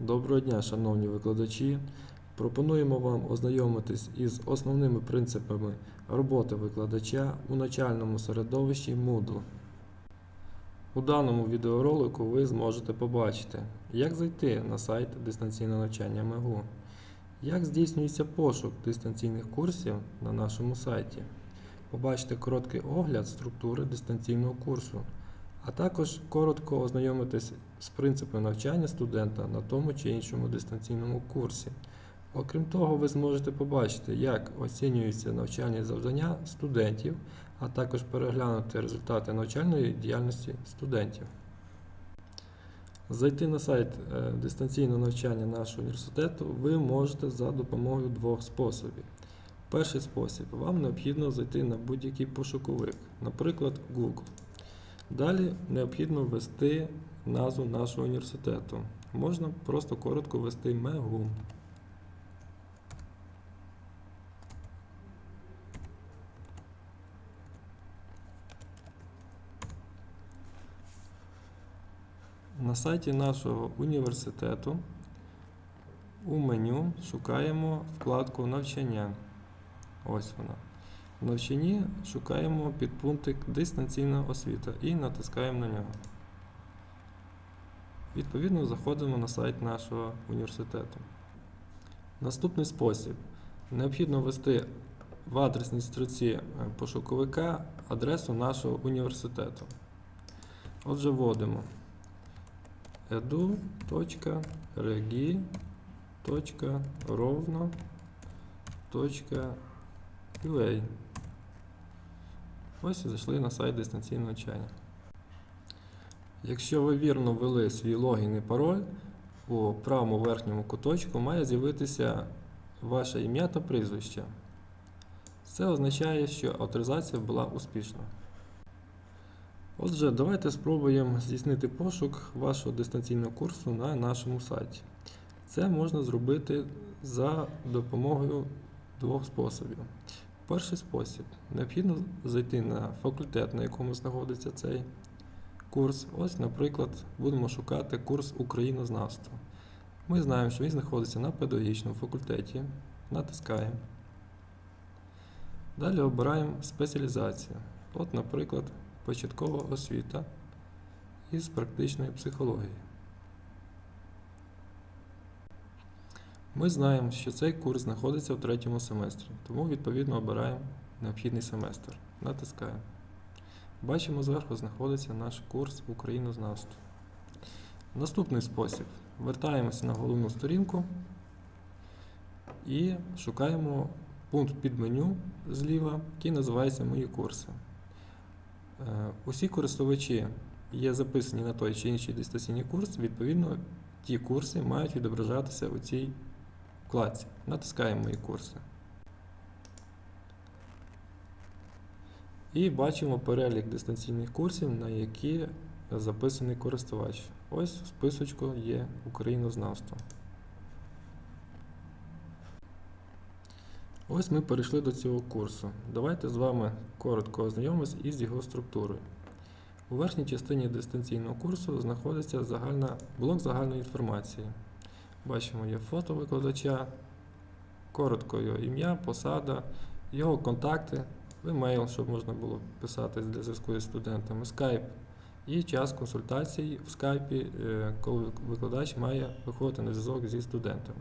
Доброго дня, шановні викладачі. Пропонуємо вам ознайомитись із основними принципами роботи викладача у навчальному середовищі Moodle. У даному відеоролику ви зможете побачити, як зайти на сайт дистанційного навчання МЕГУ, як здійснюється пошук дистанційних курсів на нашому сайті, побачите короткий огляд структури дистанційного курсу, а також коротко ознайомитись з принципами навчання студента на тому чи іншому дистанційному курсі. Окрім того, ви зможете побачити, як оцінюються навчальні завдання студентів, а також переглянути результати навчальної діяльності студентів. Зайти на сайт е, дистанційного навчання нашого університету ви можете за допомогою двох способів. Перший спосіб вам необхідно зайти на будь-який пошуковик, наприклад, Google. Далі необхідно ввести назву нашого університету. Можна просто коротко ввести МЕГУ. На сайті нашого університету у меню шукаємо вкладку навчання. Ось вона. Навчанні шукаємо підпунктик дистанційна освіта і натискаємо на нього. Відповідно, заходимо на сайт нашого університету. Наступний спосіб. Необхідно ввести в адресній строці е, пошуковика адресу нашого університету. Отже, вводимо edu.regi.rovno.ua Ось і зайшли на сайт дистанційного навчання. Якщо ви вірно ввели свій логін і пароль, у правому верхньому куточку має з'явитися ваше ім'я та прізвище. Це означає, що авторизація була успішна. Отже, давайте спробуємо здійснити пошук вашого дистанційного курсу на нашому сайті. Це можна зробити за допомогою двох способів. Перший спосіб. Необхідно зайти на факультет, на якому знаходиться цей курс. Ось, наприклад, будемо шукати курс Українознавства. Ми знаємо, що він знаходиться на педагогічному факультеті. Натискаємо. Далі обираємо спеціалізацію. От, наприклад, початкова освіта із практичної психології. Ми знаємо, що цей курс знаходиться в третьому семестрі, тому відповідно обираємо необхідний семестр. Натискаємо. Бачимо, зверху знаходиться наш курс Українознавства. Наступний спосіб. Вертаємося на головну сторінку і шукаємо пункт під меню зліва, який називається Мої курси. Е, Усі користувачі є записані на той чи інший дистанційний курс, відповідно, ті курси мають відображатися у цій вкладці. Натискаємо Мої курси. І бачимо перелік дистанційних курсів, на які записаний користувач. Ось в списочку є Українознавство. Ось ми перейшли до цього курсу. Давайте з вами коротко ознайомимось із його структурою. У верхній частині дистанційного курсу знаходиться загальна, блок загальної інформації. Бачимо, є фото викладача, коротко його ім'я, посада, його контакти, емейл, щоб можна було писати для зв'язку зі студентами, скайп і час консультацій в скайпі, е, коли викладач має виходити на зв'язок зі студентами.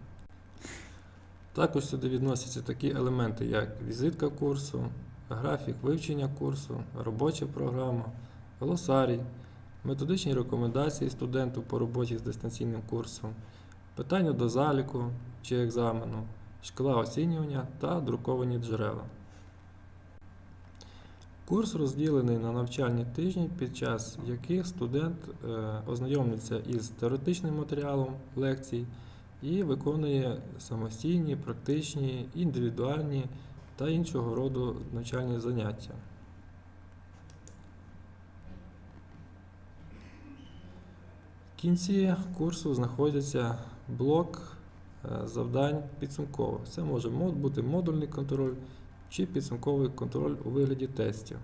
Також сюди відносяться такі елементи, як візитка курсу, графік вивчення курсу, робоча програма, глосарій, методичні рекомендації студенту по роботі з дистанційним курсом, питання до заліку чи екзамену, шкала оцінювання та друковані джерела. Курс розділений на навчальні тижні, під час яких студент е, ознайомлюється із теоретичним матеріалом лекцій і виконує самостійні, практичні, індивідуальні та іншого роду навчальні заняття. В кінці курсу знаходиться блок е, завдань підсумкових. Це може бути модульний контроль чи підсумковий контроль у вигляді тестів.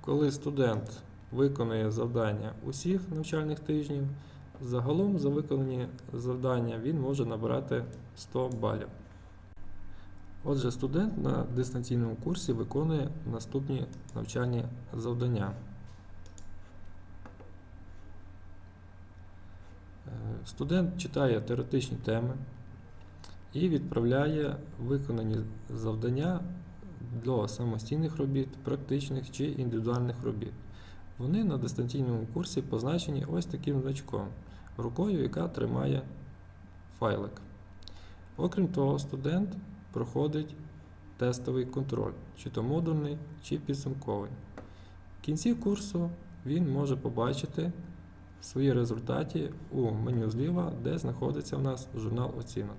Коли студент виконує завдання усіх навчальних тижнів, Загалом за виконані завдання він може набрати 100 балів. Отже, студент на дистанційному курсі виконує наступні навчальні завдання. Студент читає теоретичні теми і відправляє виконані завдання для самостійних робіт, практичних чи індивідуальних робіт. Вони на дистанційному курсі позначені ось таким значком, рукою, яка тримає файлик. Окрім того, студент проходить тестовий контроль, чи то модульний, чи підсумковий. В кінці курсу він може побачити свої результати у меню зліва, де знаходиться в нас журнал оцінок.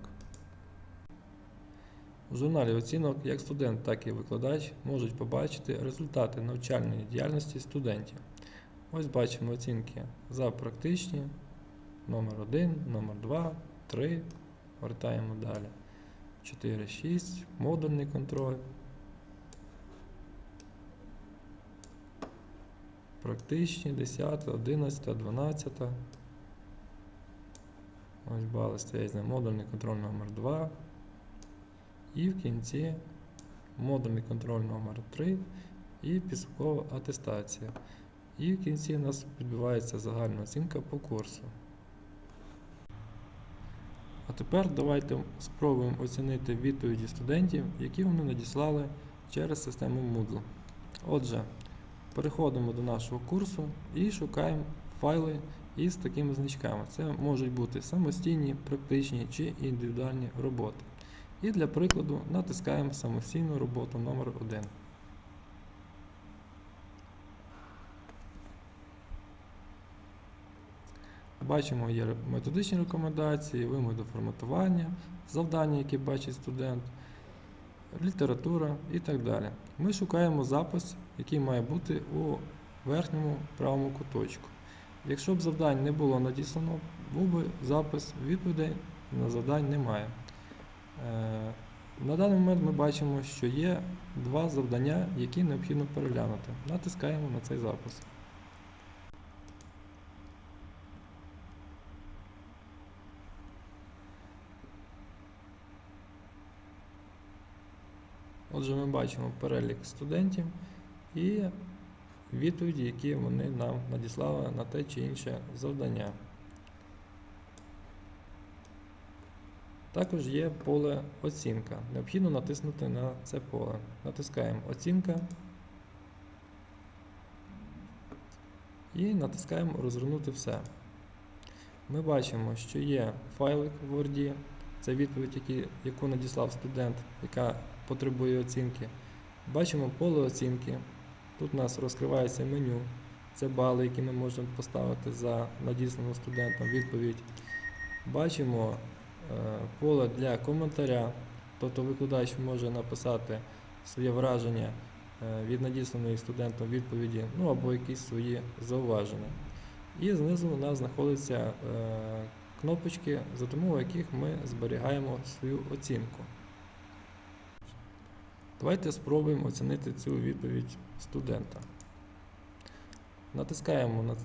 У журналі оцінок як студент, так і викладач можуть побачити результати навчальної діяльності студентів. Ось бачимо оцінки за практичні, номер 1, номер 2, 3. Вертаємо далі. 4, 6, модульний контроль. Практичні 10, 11, 12. Ось бали стоять за модульний контроль номер 2. І в кінці модульний контроль номер 3 і підсумкова атестація. І в кінці у нас відбувається загальна оцінка по курсу. А тепер давайте спробуємо оцінити відповіді студентів, які вони надіслали через систему Moodle. Отже, переходимо до нашого курсу і шукаємо файли із такими значками. Це можуть бути самостійні, практичні чи індивідуальні роботи. І для прикладу натискаємо самостійну роботу номер 1 Бачимо, є методичні рекомендації, вимоги до форматування, завдання, які бачить студент, література і так далі. Ми шукаємо запис, який має бути у верхньому правому куточку. Якщо б завдань не було надіслано, був би запис відповідей на завдань немає. Е, На даний момент ми бачимо, що є два завдання, які необхідно переглянути. Натискаємо на цей запис. Отже, ми бачимо перелік студентів і відповіді, які вони нам надіслали на те чи інше завдання. Також є поле оцінка. Необхідно натиснути на це поле. Натискаємо оцінка і натискаємо розвернути все. Ми бачимо, що є файлик в Word, це відповідь, яку надіслав студент, яка потребує оцінки. Бачимо поле оцінки. Тут у нас розкривається меню. Це бали, які ми можемо поставити за надіслану студентом відповідь. Бачимо е, поле для коментаря, тобто викладач може написати своє враження е, від надісланої студентом відповіді, ну або якісь свої зауваження. І знизу у нас знаходяться е, кнопочки, за допомогою яких ми зберігаємо свою оцінку. Давайте спробуємо оцінити цю відповідь студента. Натискаємо на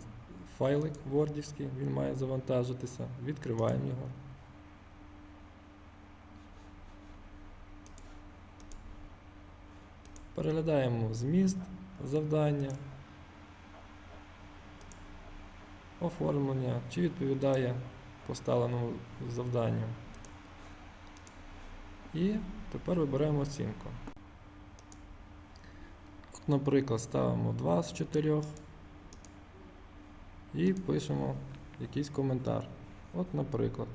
файлик вордівський, він має завантажитися, відкриваємо його. Переглядаємо зміст завдання, оформлення, чи відповідає поставленому завданню. І тепер вибираємо оцінку. Наприклад, ставимо 2 з 4 і пишемо якийсь коментар. От, наприклад.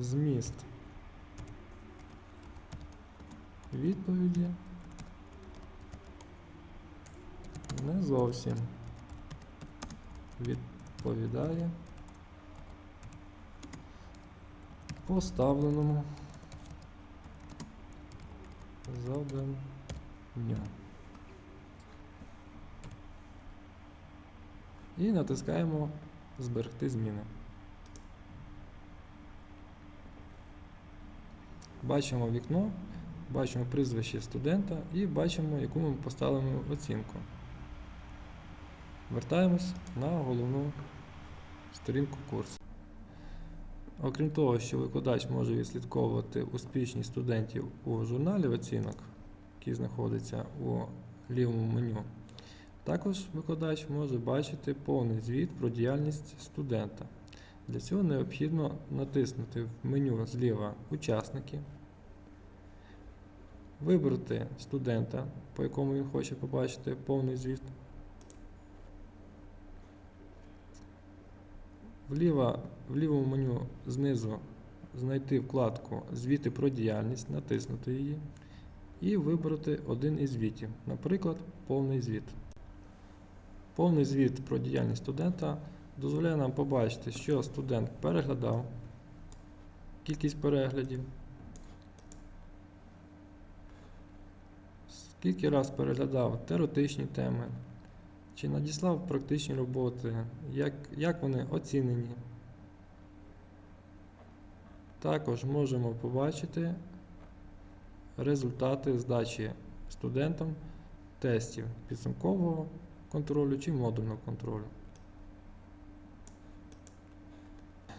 Зміст відповіді не зовсім відповідає поставленому завданню. І натискаємо Зберегти зміни. Бачимо вікно, бачимо прізвище студента і бачимо, яку ми поставимо оцінку. Вертаємось на головну сторінку курсу. Окрім того, що викладач може відслідковувати успішність студентів у журналі оцінок, який знаходиться у лівому меню, також викладач може бачити повний звіт про діяльність студента. Для цього необхідно натиснути в меню зліва Учасники, вибрати студента, по якому він хоче побачити повний звіт. Вліва, в лівому меню знизу знайти вкладку Звіти про діяльність, натиснути її і вибрати один із звітів, наприклад, повний звіт. Повний звіт про діяльність студента дозволяє нам побачити, що студент переглядав, кількість переглядів, скільки раз переглядав теоретичні теми, чи надіслав практичні роботи, як, як вони оцінені. Також можемо побачити результати здачі студентам тестів підсумкового контролю чи модульного контролю.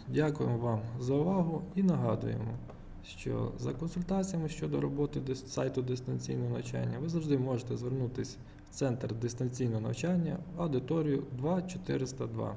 Дякуємо вам за увагу і нагадуємо, що за консультаціями щодо роботи сайту дистанційного навчання ви завжди можете звернутися Центр дистанційного навчання аудиторію 2402.